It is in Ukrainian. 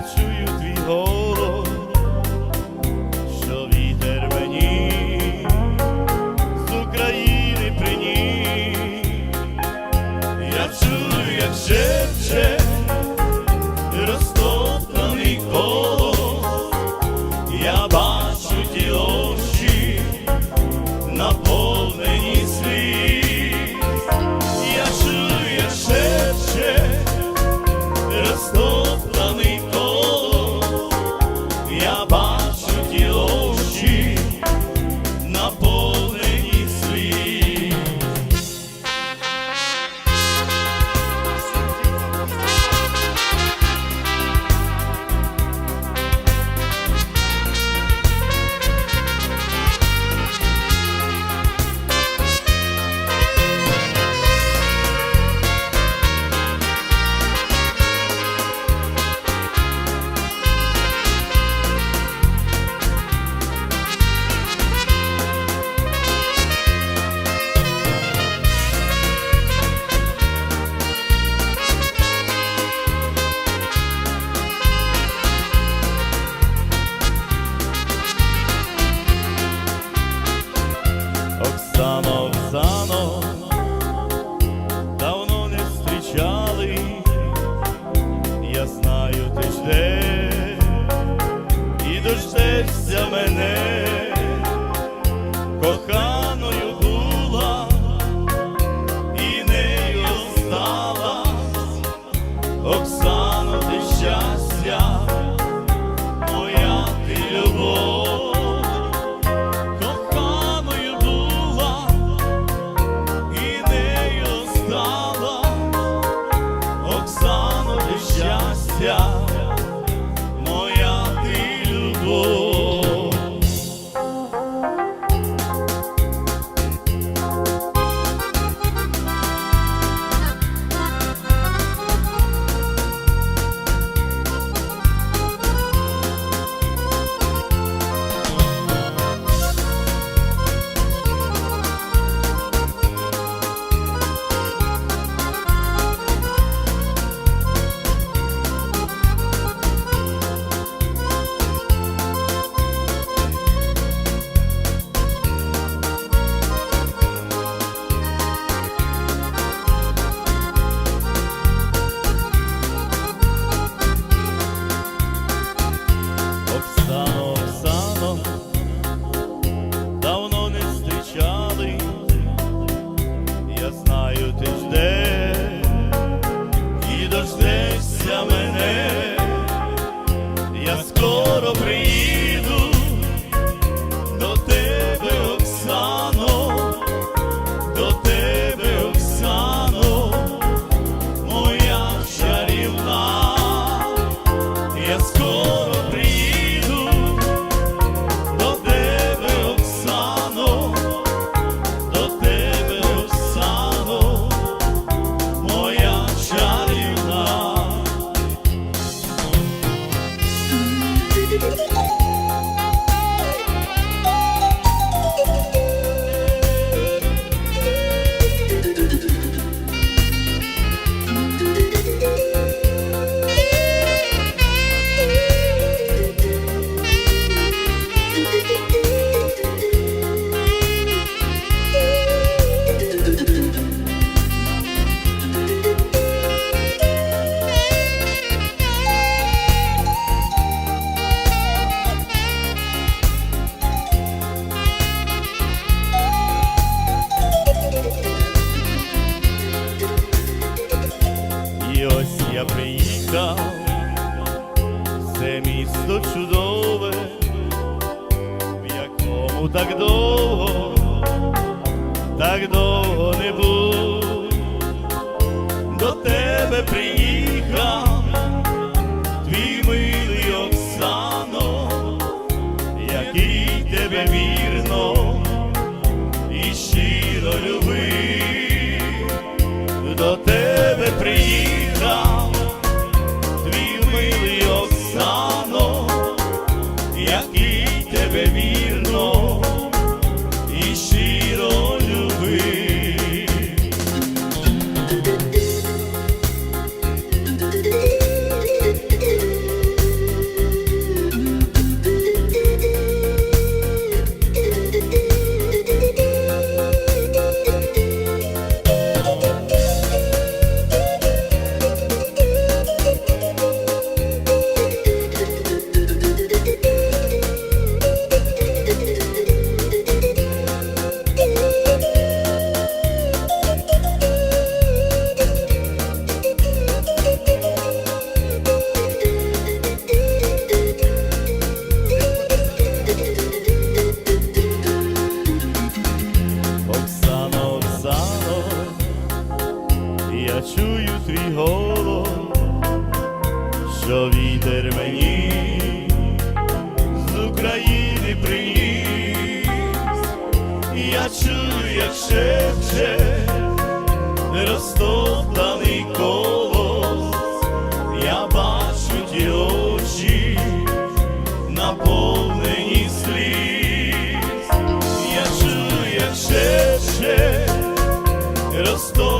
that's who you Coja. dos О, так довго, так довго не був, до тебе приїхав, твій милий Оксано, який тебе вір. коло, що вітер мені з України приніс, я чую, як шепче розтоптаний колос, я бачу ті очі, наповнені сліз, я чую, як шепче розтоптаний.